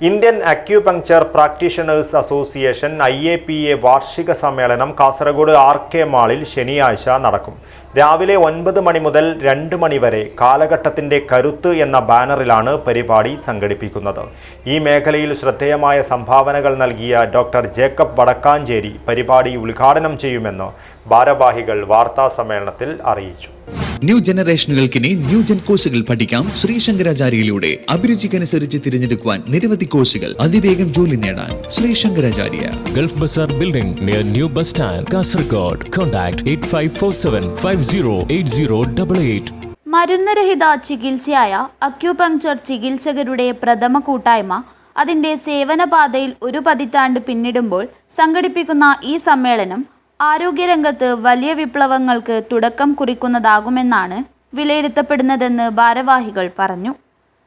Indian acupuncture practitioners association I A P A വാർഷിക സമ്മേളനം Kasaragod R K മാളിൽ ശനിയാഴ്ച നടക്കും. രാവിലെ ഒൻപത് മണി മുതൽ രണ്ട് മണി വരെ കാലഘട്ടത്തിന്റെ കരുത്ത് എന്ന ബാനറിലാണ് പരിപാടി സംഘടിപ്പിക്കുന്നത്. ഈ മേഖലയിൽ ശ്രദ്ധേയമായ സംഭാവനകൾ നൽകിയ ഡോക്ടർ ജേക്കബ് വടക്കാഞ്ചേരി പരിപാടി ഉദ്ഘാടനം ചെയ്യുമെന്ന് ഭാരവാഹികൾ വാർത്താ സമ്മേളനത്തിൽ അറിയിച്ചു. ന്യൂ ജനറേഷനുകൾക്കിനി ന്യൂ ജൻ കോഴ്സുകൾ പഠിക്കാം ശ്രീ ശങ്കരാചാര്യയിലൂടെ. അഭിരുചിക്കനുസരിച്ച് തിരഞ്ഞെടുക്കുവാൻ നിരവധി കോഴ്സുകൾ അതിവേഗം ജോലി നേടാൻ Shri Shankaracharya. Gulf bazaar building near new bus stand Kasaragod contact eight five four seven five zero eight zero double eight മരുന്നുരഹിത ചികിത്സയായ അക്യുപങ്ചർ ചികിത്സകരുടെ പ്രഥമ കൂട്ടായ്മ അതിന്റെ സേവനപാതയിൽ ഒരു പതിറ്റാണ്ട് പിന്നിടുമ്പോൾ സംഘടിപ്പിക്കുന്ന ഈ സമ്മേളനം ആരോഗ്യരംഗത്ത് വലിയ വിപ്ലവങ്ങൾക്ക് തുടക്കം കുറിക്കുന്നതാകുമെന്നാണ് വിലയിരുത്തപ്പെടുന്നതെന്ന് ഭാരവാഹികൾ പറഞ്ഞു.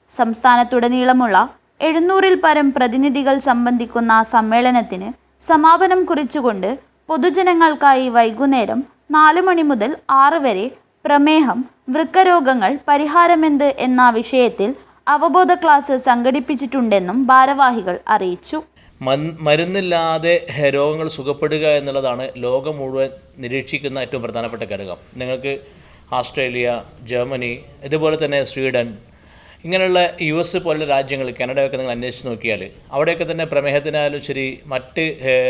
സംസ്ഥാനത്തുടനീളമുള്ള എഴുന്നൂറിൽ പരം പ്രതിനിധികൾ സംബന്ധിക്കുന്ന സമ്മേളനത്തിന് സമാപനം കുറിച്ചുകൊണ്ട് പൊതുജനങ്ങൾക്കായി വൈകുന്നേരം നാല് മണി മുതൽ ആറ് വരെ പ്രമേഹം വൃക്കരോഗങ്ങൾ പരിഹാരമെന്ത് എന്ന വിഷയത്തിൽ അവബോധ ക്ലാസ് സംഘടിപ്പിച്ചിട്ടുണ്ടെന്നും ഭാരവാഹികൾ അറിയിച്ചു. മൻ- മരുന്നില്ലാതെ രോഗങ്ങൾ സുഖപ്പെടുക എന്നുള്ളതാണ് ലോകം മുഴുവൻ നിരീക്ഷിക്കുന്ന ഏറ്റവും പ്രധാനപ്പെട്ട ഘടകം. നിങ്ങൾക്ക് ഓസ്ട്രേലിയ ജർമ്മനി ഇതുപോലെ തന്നെ സ്വീഡൻ ഇങ്ങനെയുള്ള യു എസ് പോലുള്ള രാജ്യങ്ങൾ കാനഡയൊക്കെ നിങ്ങൾ അന്വേഷിച്ച് നോക്കിയാൽ അവിടെയൊക്കെ തന്നെ പ്രമേഹത്തിനായാലും ശരി മറ്റ്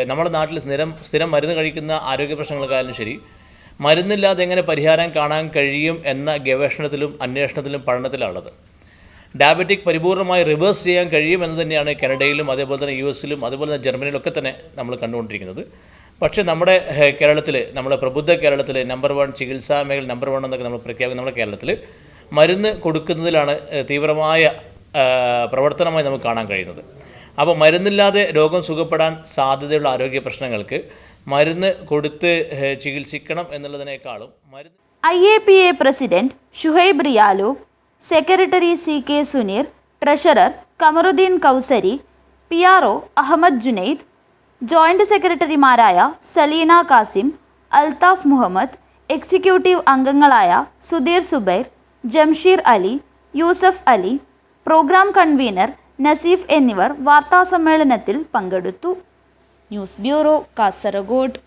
നമ്മുടെ നാട്ടിൽ സ്ഥിരം സ്ഥിരം മരുന്ന് കഴിക്കുന്ന ആരോഗ്യ പ്രശ്നങ്ങൾക്കായാലും ശരി മരുന്നില്ലാതെ എങ്ങനെ പരിഹാരം കാണാൻ കഴിയും എന്ന ഗവേഷണത്തിലും അന്വേഷണത്തിലും പഠനത്തിലുള്ളത് ഡയബറ്റിക് പരിപൂർണമായി റിവേഴ്സ് ചെയ്യാൻ കഴിയും എന്ന് തന്നെയാണ് കാനഡയിലും അതേപോലെ തന്നെ യു എസിലും അതുപോലെ തന്നെ ജർമ്മനിയിലൊക്കെ തന്നെ നമ്മൾ കണ്ടുകൊണ്ടിരിക്കുന്നത്. പക്ഷേ നമ്മുടെ കേരളത്തിൽ നമ്മുടെ പ്രബുദ്ധ കേരളത്തിൽ നമ്പർ വൺ ചികിത്സാ മേഖല നമ്പർ വൺ എന്നൊക്കെ നമ്മൾ പ്രഖ്യാപിക്കുന്ന നമ്മുടെ കേരളത്തിൽ മരുന്ന് കൊടുക്കുന്നതിലാണ് തീവ്രമായ പ്രവർത്തനമായി നമുക്ക് കാണാൻ കഴിയുന്നത്. അപ്പോൾ മരുന്നില്ലാതെ രോഗം സുഖപ്പെടാൻ സാധ്യതയുള്ള ആരോഗ്യ പ്രശ്നങ്ങൾക്ക് മരുന്ന് കൊടുത്ത് ചികിത്സിക്കണം എന്നുള്ളതിനേക്കാളും മരുന്ന് I A P A president Shuhaib Riyalu secretary C K Suneer treasurer Kamaruddin Kausari P R O Ahmed Junaid joint സെക്രട്ടറിമാരായ സലീന കാസിം അൽതാഫ് മുഹമ്മദ് എക്സിക്യൂട്ടീവ് അംഗങ്ങളായ സുധീർ സുബൈർ ജംഷീർ അലി യൂസഫ് അലി പ്രോഗ്രാം കൺവീനർ നസീഫ് എന്നിവർ വാർത്താസമ്മേളനത്തിൽ പങ്കെടുത്തു. News bureau Kasaragod.